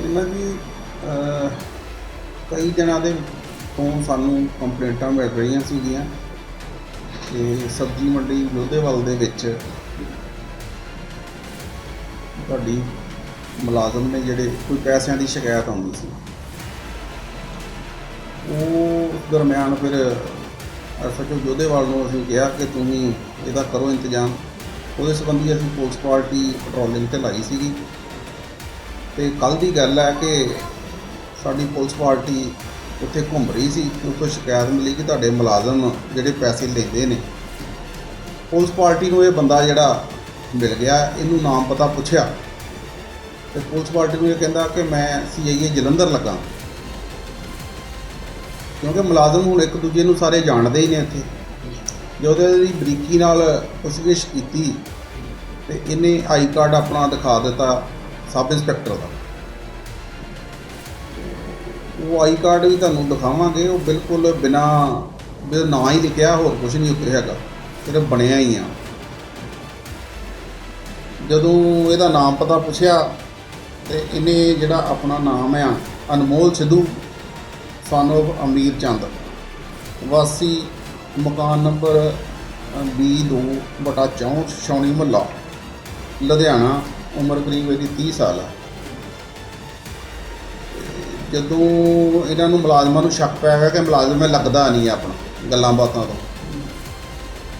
ਇਹਨਾਂ ਦੀ ਕਈ ਦਿਨਾਂ ਦੇ ਤੋਂ ਸਾਨੂੰ ਕੰਪਲੇਂਟਾਂ ਮਿਲ ਰਹੀਆਂ ਸੀਗੀਆਂ ਕਿ ਸਬਜ਼ੀ ਮੰਡੀ ਲੋਧੇਵਾਲ ਦੇ ਵਿੱਚ ਤੁਹਾਡੀ ਮੁਲਾਜ਼ਮ ਨੇ ਜਿਹੜੇ ਕੋਈ ਪੈਸਿਆਂ ਦੀ ਸ਼ਿਕਾਇਤ ਆਉਂਦੀ ਸੀ, ਉਹ ਦਰਮਿਆਨ ਫਿਰ ਐਸਐਚਓ ਜੋਧੇਵਾਲ ਨੂੰ ਅਸੀਂ ਕਿਹਾ ਕਿ ਤੁਸੀਂ ਇਹਦਾ ਕਰੋ ਇੰਤਜ਼ਾਮ। ਉਹਦੇ ਸੰਬੰਧੀ ਅਸੀਂ ਪੁਲਿਸ ਪਾਰਟੀ ਪੈਟਰੋਲਿੰਗ ਤੇ ਲਾਈ ਸੀਗੀ। ਤੇ ਕੱਲ ਦੀ ਗੱਲ ਹੈ ਕਿ ਸਾਡੀ ਪੁਲਿਸ ਪਾਰਟੀ ਉੱਥੇ ਘੁੰਮ ਰਹੀ ਸੀ ਕਿ ਉੱਥੋਂ ਸ਼ਿਕਾਇਤ ਮਿਲੀ ਕਿ ਤੁਹਾਡੇ ਮੁਲਾਜ਼ਮ ਜਿਹੜੇ ਪੈਸੇ ਲੈਂਦੇ ਨੇ। ਪੁਲਿਸ ਪਾਰਟੀ ਨੂੰ ਇਹ ਬੰਦਾ ਜਿਹੜਾ ਮਿਲ ਗਿਆ, ਇਹਨੂੰ ਨਾਮ ਪਤਾ ਪੁੱਛਿਆ। ਤੇ ਪੁਲਿਸ ਪਾਰਟੀ ਨੂੰ ਇਹ ਕਹਿੰਦਾ ਕਿ ਮੈਂ ਸੀਆਈਏ ਜਲੰਧਰ ਲੱਗਾ। ਕਿਉਂਕਿ ਮੁਲਾਜ਼ਮ ਹੁਣ ਇੱਕ ਦੂਜੇ ਨੂੰ ਸਾਰੇ ਜਾਣਦੇ ਹੀ ਨੇ ਇੱਥੇ। ਜਦੋਂ ਇਹਦੀ ਬਰੀਕੀ ਨਾਲ ਪੁੱਛਗਿੱਛ ਕੀਤੀ ਤੇ ਇਹਨੇ ਆਈ ਕਾਰਡ ਆਪਣਾ ਦਿਖਾ ਦਿੱਤਾ। ਸਬ ਇੰਸਪੈਕਟਰ ਦਾ। ਉਹ ਆਈ ਕਾਰਡ ਵੀ ਤੁਹਾਨੂੰ ਦਿਖਾਵਾਂਗੇ, ਉਹ ਬਿਲਕੁਲ ਬਿਨਾ ਨਾਂ ਹੀ ਲਿਖਿਆ, ਹੋਰ ਕੁਝ ਨਹੀਂ ਉੱਤੇ ਹੈਗਾ, ਸਿਰਫ ਬਣਿਆ ਹੀ ਆ। ਜਦੋਂ ਇਹਦਾ ਨਾਮ ਪਤਾ ਪੁੱਛਿਆ, ਤੇ ਇਹਨੇ ਜਿਹੜਾ ਆਪਣਾ ਨਾਮ ਆ, ਅਨਮੋਲ ਸਿੱਧੂ son of ਅਮੀਰ ਚੰਦ, ਵਾਸੀ ਮਕਾਨ ਨੰਬਰ B2 ਬਟਾ 64 ਛਾਉਣੀ ਮਹੱਲਾ, ਲੁਧਿਆਣਾ ਉਮਰ ਕਰੀਬ ਇਹਦੀ 30 ਸਾਲ ਹੈ ਜਦੋਂ ਇਹਨਾਂ ਨੂੰ ਮੁਲਾਜ਼ਮਾਂ ਨੂੰ ਸ਼ੱਕ ਪਿਆ ਗਿਆ ਕਿ ਮੁਲਾਜ਼ਮ ਇਹ ਲੱਗਦਾ ਨਹੀਂ ਆਪਣਾ, ਗੱਲਾਂ ਬਾਤਾਂ ਤੋਂ।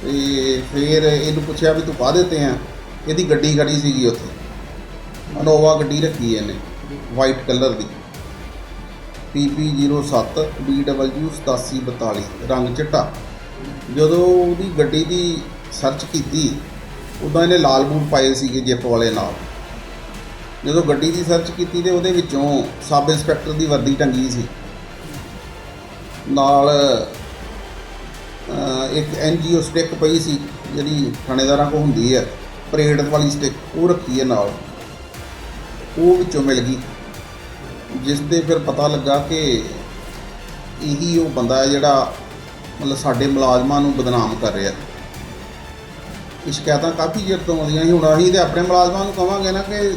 ਤੇ ਫਿਰ ਇਹਨੂੰ ਪੁੱਛਿਆ ਵੀ ਤੂੰ ਪਾ ਦਿੱਤੇ ਆ? ਇਹਦੀ ਗੱਡੀ ਖੜੀ ਸੀਗੀ ਉੱਥੇ। ਅਨੋਵਾ ਗੱਡੀ ਰੱਖੀ ਇਹਨੇ ਵਾਈਟ ਕਲਰ ਦੀ। PP07 BW 8742 ਰੰਗ ਚਿੱਟਾ। ਜਦੋਂ ਉਹਦੀ ਗੱਡੀ ਦੀ ਸਰਚ ਕੀਤੀ ਉਦੋਂ ਇਹਨੇ ਲਾਲ ਬੂਟ ਪਾਏ ਸੀਗੇ ਜਿੱਪ ਵਾਲੇ ਨਾਲ। ਜਦੋਂ ਗੱਡੀ ਦੀ ਸਰਚ ਕੀਤੀ ਤੇ ਉਹਦੇ ਵਿੱਚੋਂ ਸਬ ਇੰਸਪੈਕਟਰ ਦੀ ਵਰਦੀ ਟੰਗੀ ਸੀ। ਨਾਲ ਅਹ, ਇੱਕ ਐਨਜੀਓ ਸਟਿੱਕ ਪਈ ਸੀ ਜਿਹੜੀ ਥਾਣੇਦਾਰਾਂ ਕੋਲ ਹੁੰਦੀ ਹੈ ਪਰੇਡ ਵਾਲੀ ਸਟਿੱਕ ਉਹ ਰੱਖੀ ਹੈ ਨਾਲ। ਉਹ ਵਿੱਚੋਂ ਮਿਲ ਗਈ। ਜਿਸ ਦੇ ਫਿਰ ਪਤਾ ਲੱਗਾ ਕਿ ਇਹੀ ਉਹ ਬੰਦਾ ਹੈ ਜਿਹੜਾ ਮਤਲਬ ਸਾਡੇ ਮੁਲਾਜ਼ਮਾਂ ਨੂੰ ਬਦਨਾਮ ਕਰ ਰਿਹਾ। ਇਹ ਸ਼ਿਕਾਇਤਾਂ ਕਾਫੀ ਚਿਰ ਤੋਂ ਆਉਂਦੀਆਂ ਸੀ। ਹੁਣ ਅਸੀਂ ਤੇ ਆਪਣੇ ਮੁਲਾਜ਼ਮਾਂ ਨੂੰ ਕਵਾਂਗੇ ਨਾ ਕਿ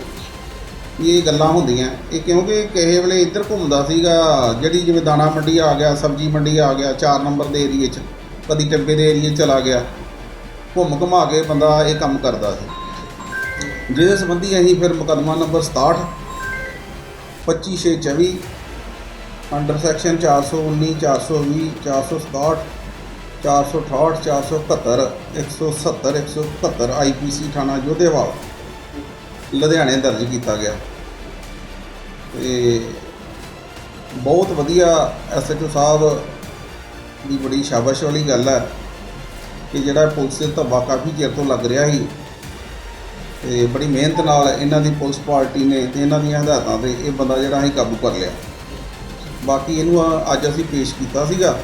ਇਹ ਗੱਲਾਂ ਹੁੰਦੀਆਂ। ਇਹ ਕਿਉਂਕਿ ਕਿਸੇ ਵੇਲੇ ਇੱਧਰ ਘੁੰਮਦਾ ਸੀਗਾ, ਜਿਹੜੀ ਜਿਵੇਂ ਦਾਣਾ ਮੰਡੀ ਆ ਗਿਆ, ਸਬਜ਼ੀ ਮੰਡੀ ਆ ਗਿਆ 4 ਨੰਬਰ ਦੇ ਏਰੀਏ 'ਚ, ਕਦੀ ਟੱਬੇ ਦੇ ਏਰੀਏ ਚਲਾ ਗਿਆ। ਘੁੰਮ ਘੁਮਾ ਕੇ ਬੰਦਾ ਇਹ ਕੰਮ ਕਰਦਾ ਸੀ। ਜਿਹਦੇ ਸੰਬੰਧੀ ਅਸੀਂ ਫਿਰ ਮੁਕੱਦਮਾ ਨੰਬਰ 67 25624 ਅੰਡਰ ਸੈਕਸ਼ਨ 419 420 467 468 471 170 171 ਆਈਪੀਸੀ ਥਾਣਾ ਜੋਧੇਵਾਲ, ਲੁਧਿਆਣੇ ਦਰਜ ਕੀਤਾ ਗਿਆ। ਤੇ ਬਹੁਤ ਵਧੀਆ ਐਸਐਚਓ ਸਾਹਿਬ ਦੀ ਬੜੀ ਸ਼ਾਬਾਸ਼ ਵਾਲੀ ਗੱਲ ਹੈ ਕਿ ਜਿਹੜਾ ਪੁਲਿਸ ਦੇ ਧੱਬਾ ਕਾਫੀ ਚਿਰ ਤੋਂ ਲੱਗ ਰਿਹਾ ਸੀ ਤੇ ਬੜੀ ਮਿਹਨਤ ਨਾਲ ਇਹਨਾਂ ਦੀ ਪੁਲਿਸ ਪਾਰਟੀ ਨੇ ਤੇ ਇਹਨਾਂ ਦੀਆਂ ਹਦਾਇਤਾਂ ਤੇ ਇਹ ਬੰਦਾ ਜਿਹੜਾ ਅਸੀਂ ਕਾਬੂ ਕਰ ਲਿਆ। ਬਾਕੀ ਇਹਨੂੰ ਅੱਜ ਅਸੀਂ ਪੇਸ਼ ਕੀਤਾ ਸੀਗਾ।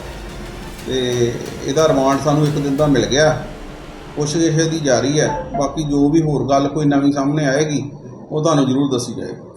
ਤੇ ਇਹਦਾ ਰਿਮਾਂਡ ਸਾਨੂੰ ਇੱਕ ਦਿਨ ਦਾ ਮਿਲ ਗਿਆ। ਪੁੱਛਗਿੱਛ ਦੀ ਜਾਰੀ ਹੈ। ਬਾਕੀ ਜੋ ਵੀ ਹੋਰ ਗੱਲ ਕੋਈ ਨਵੀਂ ਸਾਹਮਣੇ ਆਏਗੀ, ਉਹ ਤੁਹਾਨੂੰ ਜ਼ਰੂਰ ਦੱਸੀ ਜਾਏਗੀ।